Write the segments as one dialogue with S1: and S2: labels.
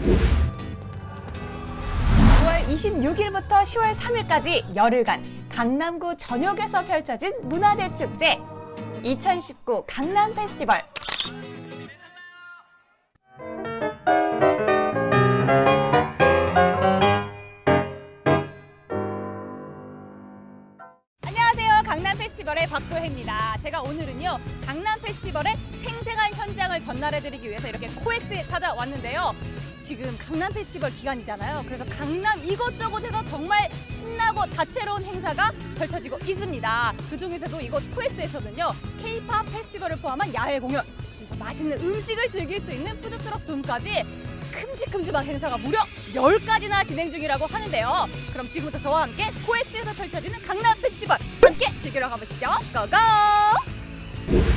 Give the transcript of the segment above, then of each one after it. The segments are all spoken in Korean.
S1: 9월 26일부터 10월 3일까지 열흘간 강남구 전역에서 펼쳐진 문화대축제 2019 강남 페스티벌. 안녕하세요. 강남 페스티벌의 박소혜입니다. 제가 오늘은요, 강남 페스티벌의 생생한 현장을 전달해드리기 위해서 이렇게 코엑스에 찾아왔는데요. 지금 강남 페스티벌 기간이잖아요. 그래서 강남 이곳저곳에서 정말 신나고 다채로운 행사가 펼쳐지고 있습니다. 그 중에서도 이곳 코엑스에서는요, K-팝 페스티벌을 포함한 야외 공연, 그리고 맛있는 음식을 즐길 수 있는 푸드트럭 존까지 큼직큼직한 행사가 무려 10가지나 진행 중이라고 하는데요. 그럼 지금부터 저와 함께 코엑스에서 펼쳐지는 강남 페스티벌 함께 즐기러 가보시죠. 고고!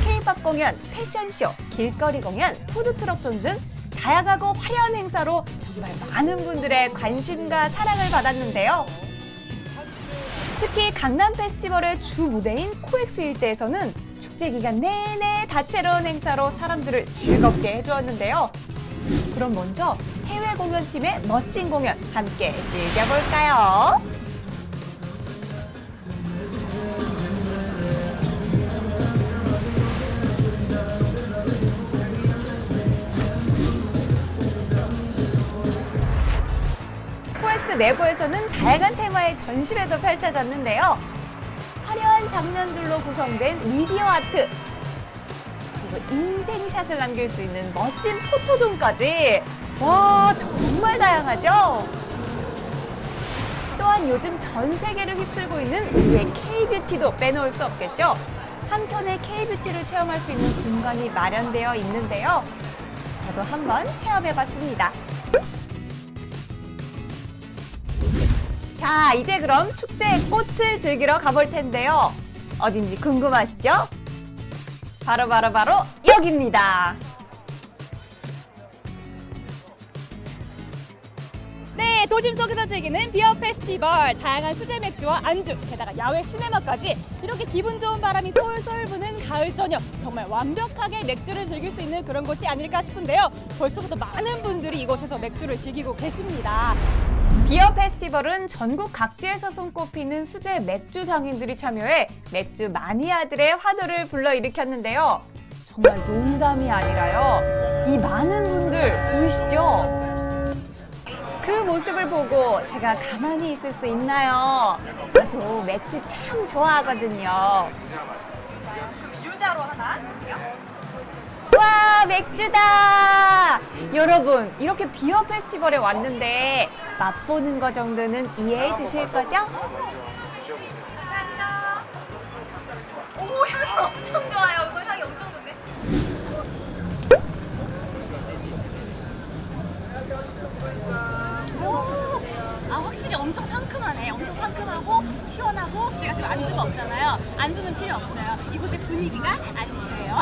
S1: K-팝 공연, 패션쇼, 길거리 공연, 푸드트럭 존등 다양하고 화려한 행사로 정말 많은 분들의 관심과 사랑을 받았는데요. 특히 강남 페스티벌의 주 무대인 코엑스 일대에서는 축제 기간 내내 다채로운 행사로 사람들을 즐겁게 해주었는데요. 그럼 먼저 해외 공연팀의 멋진 공연 함께 즐겨볼까요? 코엑스 내부에서는 다양한 테마의 전시회도 펼쳐졌는데요. 화려한 장면들로 구성된 미디어 아트, 그리고 인생샷을 남길 수 있는 멋진 포토존까지 와 정말 다양하죠? 또한 요즘 전 세계를 휩쓸고 있는 우리의 K-뷰티도 빼놓을 수 없겠죠? 한편의 K-뷰티를 체험할 수 있는 공간이 마련되어 있는데요. 저도 한번 체험해봤습니다. 자, 이제 그럼 축제의 꽃을 즐기러 가볼 텐데요. 어딘지 궁금하시죠? 바로 바로 바로 여기입니다. 네, 도심 속에서 즐기는 비어 페스티벌. 다양한 수제 맥주와 안주, 게다가 야외 시네마까지 이렇게 기분 좋은 바람이 솔솔 부는 가을 저녁. 정말 완벽하게 맥주를 즐길 수 있는 그런 곳이 아닐까 싶은데요. 벌써부터 많은 분들이 이곳에서 맥주를 즐기고 계십니다. 비어 페스티벌은 전국 각지에서 손꼽히는 수제 맥주 장인들이 참여해 맥주 마니아들의 화두를 불러일으켰는데요. 정말 농담이 아니라요. 이 많은 분들 보이시죠? 그 모습을 보고 제가 가만히 있을 수 있나요? 저도 맥주 참 좋아하거든요. 유자로 하나 와 맥주다! 여러분 이렇게 비어 페스티벌에 왔는데 맛보는 거 정도는 이해해 주실 거죠? 상큼하네. 엄청 상큼하고 시원하고 제가 지금 안주가 없잖아요. 안주는 필요 없어요. 이곳의 분위기가 안주예요.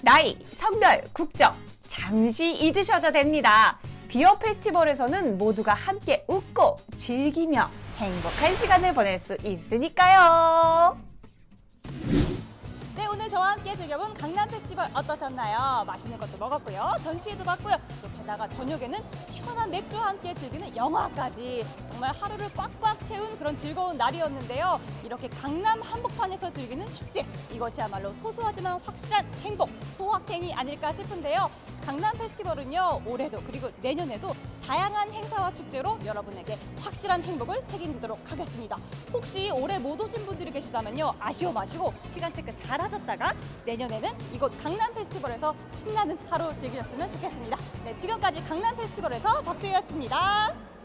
S1: 나이, 성별, 국적 잠시 잊으셔도 됩니다. 비어 페스티벌에서는 모두가 함께 웃고 즐기며 행복한 시간을 보낼 수 있으니까요. 함께 즐겨본 강남 페스티벌 어떠셨나요? 맛있는 것도 먹었고요. 전시회도 봤고요. 또 게다가 저녁에는 시원한 맥주와 함께 즐기는 영화까지 정말 하루를 꽉꽉 채운 그런 즐거운 날이었는데요. 이렇게 강남 한복판에서 즐기는 축제 이것이야말로 소소하지만 확실한 행복 소확행이 아닐까 싶은데요. 강남 페스티벌은요 올해도 그리고 내년에도 다양한 행사와 축제로 여러분에게 확실한 행복을 책임지도록 하겠습니다. 혹시 올해 못 오신 분들이 계시다면요 아쉬워 마시고 시간 체크 잘 하셨다가 내년에는 이곳 강남 페스티벌에서 신나는 하루 즐기셨으면 좋겠습니다. 네 지금까지 강남 페스티벌에서 박수희였습니다.